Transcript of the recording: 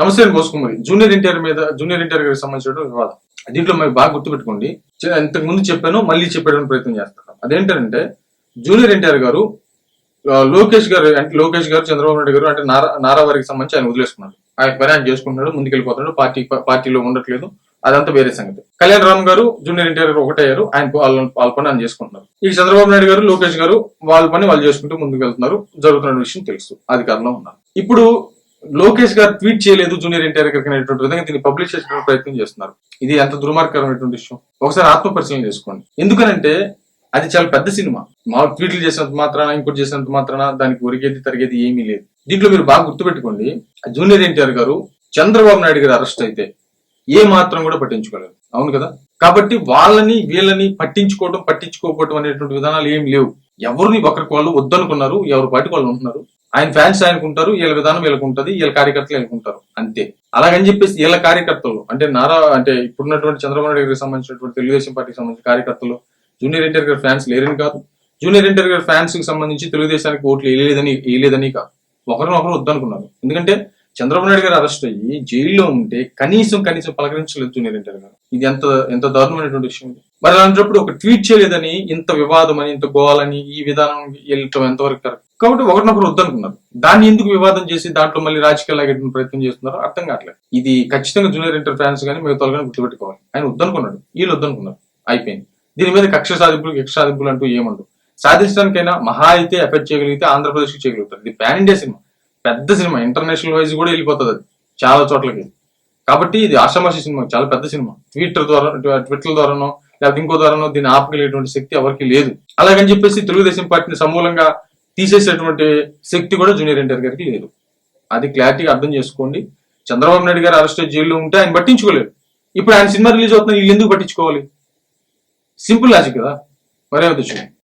నమస్తే అండి జూనియర్ ఎన్టీఆర్ మీద జూనియర్ ఎన్టీఆర్ గారికి సంబంధించిన వివాదం. దీంట్లో మీరు బాగా గుర్తుపెట్టుకోండి. ఇంతకు ముందు చెప్పాను మళ్ళీ చెప్పడానికి ప్రయత్నం చేస్తాను. అదేంటంటే జూనియర్ ఎన్టీఆర్ గారు లోకేష్ గారు అంటే లోకేష్ గారు చంద్రబాబు నాయుడు గారు అంటే నారా నారా వారికి సంబంధించి ఆయన వదిలేసుకున్నాడు ఆయన పని ఆయన చేసుకుంటున్నాడు ముందుకెళ్ళిపోతున్నాడు పార్టీ పార్టీలో ఉండట్లేదు. అదంతా వేరే సంగతి. కళ్యాణ్ రామ్ గారు జూనియర్ ఎన్టీఆర్ గారు ఒకటయ్యారు ఆయన వాళ్ళ వాళ్ళ పని ఆయన చేసుకుంటున్నారు. ఈ చంద్రబాబు నాయుడు గారు లోకేష్ గారు వాళ్ళ పని వాళ్ళు చేసుకుంటూ ముందుకు వెళ్తున్నారు జరుగుతున్న విషయం తెలుసు అధికారంలో ఉన్నారు. ఇప్పుడు లోకేష్ గారు ట్వీట్ చేయలేదు జూనియర్ ఎన్టీఆర్ గారికి అనేటువంటి విధంగా దీన్ని పబ్లిష్ చేసే ప్రయత్నం చేస్తున్నారు. ఇది ఎంత దుర్మార్గకరమైనటువంటి విషయం. ఒకసారి ఆత్మ చేసుకోండి. ఎందుకనంటే అది చాలా పెద్ద సినిమా. మా ట్వీట్లు చేసినంత మాత్రాన ఇంకోటి చేసినంత మాత్రాన దానికి ఒరిగేది తరిగేది ఏమీ లేదు. దీంట్లో మీరు బాగా గుర్తుపెట్టుకోండి జూనియర్ ఎన్టీఆర్ గారు చంద్రబాబు నాయుడు గారు అరెస్ట్ అయితే ఏ మాత్రం కూడా పట్టించుకోలేదు. అవును కదా? కాబట్టి వాళ్ళని వీళ్ళని పట్టించుకోవడం పట్టించుకోకపోవడం అనేటువంటి విధానాలు ఏం లేవు. ఎవరిని ఒకరికి వాళ్ళు వద్దనుకున్నారు ఎవరి పాటికి వాళ్ళు ఉంటున్నారు. ఆయన ఫ్యాన్స్ ఆయనకుంటారు వీళ్ళ విధానం వీళ్ళకు ఉంటుంది వీళ్ళ కార్యకర్తలు వీళ్ళకుంటారు అంతే. అలాగని చెప్పేసి వీళ్ళ కార్యకర్తలు అంటే నారా అంటే ఇప్పుడున్నటువంటి చంద్రబాబు నాయుడు గారికి సంబంధించినటువంటి తెలుగుదేశం పార్టీకి సంబంధించిన కార్యకర్తలు జూనియర్ ఎన్టీఆర్ గారి ఫ్యాన్స్ లేరని కాదు. జూనియర్ ఎన్టీఆర్ గారి ఫ్యాన్స్కి సంబంధించి తెలుగుదేశానికి ఓట్లు వేయలేదని వేయలేదని కాదు. ఒకరినొకరు వద్దనుకున్నారు. ఎందుకంటే చంద్రబాబు నాయుడు గారు అరెస్ట్ అయ్యి జైల్లో ఉంటే కనీసం కనీసం పలకరించలేదు జూనియర్ ఎన్టీఆర్ గారు. ఇది ఎంత ఎంత దారుణమైనటువంటి విషయం ఇది. మరి అలాంటప్పుడు ఒక ట్వీట్ చేయలేదని ఇంత వివాదం అని ఇంత గోవాలని ఈ విధానం వెళ్ళటం ఎంతవరకు కరెక్ట్? కాబట్టి ఒకరినొకరు వద్దనుకున్నారు. దాన్ని ఎందుకు వివాదం చేసి దాంట్లో మళ్ళీ రాజకీయాలు లాగేటువంటి ప్రయత్నం చేస్తున్నారో అర్థం కావట్లేదు. ఇది ఖచ్చితంగా జూనియర్ ఇంటర్ ఫ్యాన్స్ కానీ మిగతా కానీ గుర్తుపెట్టుకోవాలి. ఆయన వద్దనుకున్నాడు. వీళ్ళు వద్దనుకున్నారు. అయిపోయింది. దీని మీద కక్ష సాధింపులు కక్ష సాధింపులు అంటూ ఏముండవు. సాధించడానికైనా మహా అయితే ఎఫెక్ట్ చేయగలిగితే ఆంధ్రప్రదేశ్ చేయగలుగుతారు. ఇది పాన్ ఇండియా సినిమా. పెద్ద సినిమా. ఇంటర్నేషనల్ వైజ్ కూడా వెళ్ళిపోతుంది అది. చాలా చోట్లకి. కాబట్టి ఇది ఆషామాషి సినిమా. చాలా పెద్ద సినిమా. ట్విట్టర్ ద్వారా ట్విట్టర్ ద్వారానో లేకపోతే ఇంకో ద్వారానో దీన్ని ఆపగలిగేటువంటి శక్తి ఎవరికి లేదు. అలాగని చెప్పేసి తెలుగుదేశం పార్టీని సమూలంగా తీసేసేటువంటి శక్తి కూడా జూనియర్ ఎన్టీఆర్ గారికి లేదు. అది క్లారిటీగా అర్థం చేసుకోండి. చంద్రబాబు నాయుడు గారు అరెస్ట్ జైల్లో ఉంటే ఆయన పట్టించుకోలేదు. ఇప్పుడు ఆయన సినిమా రిలీజ్ అవుతున్నా వీళ్ళు ఎందుకు పట్టించుకోవాలి? సింపుల్ లాజిక్ కదా. మరేమో ఉద్దేశం